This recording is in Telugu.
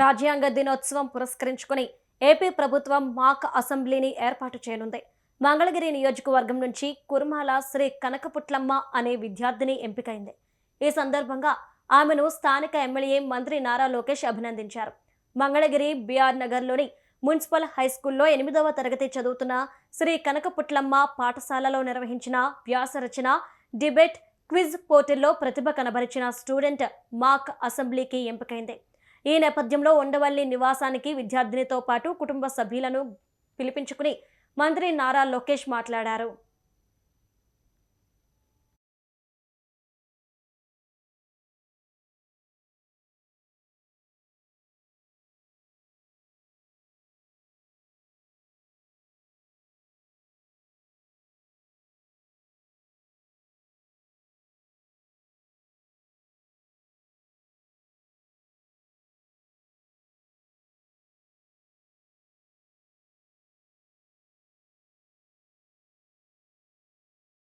రాజ్యాంగ దినోత్సవం పురస్కరించుకుని ఏపీ ప్రభుత్వం మాక్ అసెంబ్లీని ఏర్పాటు చేయనుంది. మంగళగిరి నియోజకవర్గం నుంచి కుర్మాల శ్రీ కనకపుట్లమ్మ అనే విద్యార్థిని ఎంపికైంది. ఈ సందర్భంగా ఆమెను స్థానిక ఎమ్మెల్యే మంత్రి నారా లోకేష్ అభినందించారు. మంగళగిరి బీఆర్ నగర్లోని మున్సిపల్ హై స్కూల్లో ఎనిమిదవ తరగతి చదువుతున్న శ్రీ కనకపుట్లమ్మ పాఠశాలలో నిర్వహించిన వ్యాసరచన డిబేట్ క్విజ్ పోటీల్లో ప్రతిభ కనబరిచిన స్టూడెంట్ మాక్ అసెంబ్లీకి ఎంపికైంది. ఈ నేపథ్యంలో ఉండవల్లి నివాసానికి విద్యార్థినితో పాటు కుటుంబ సభ్యులను పిలిపించుకుని మంత్రి నారా లోకేష్ మాట్లాడారు.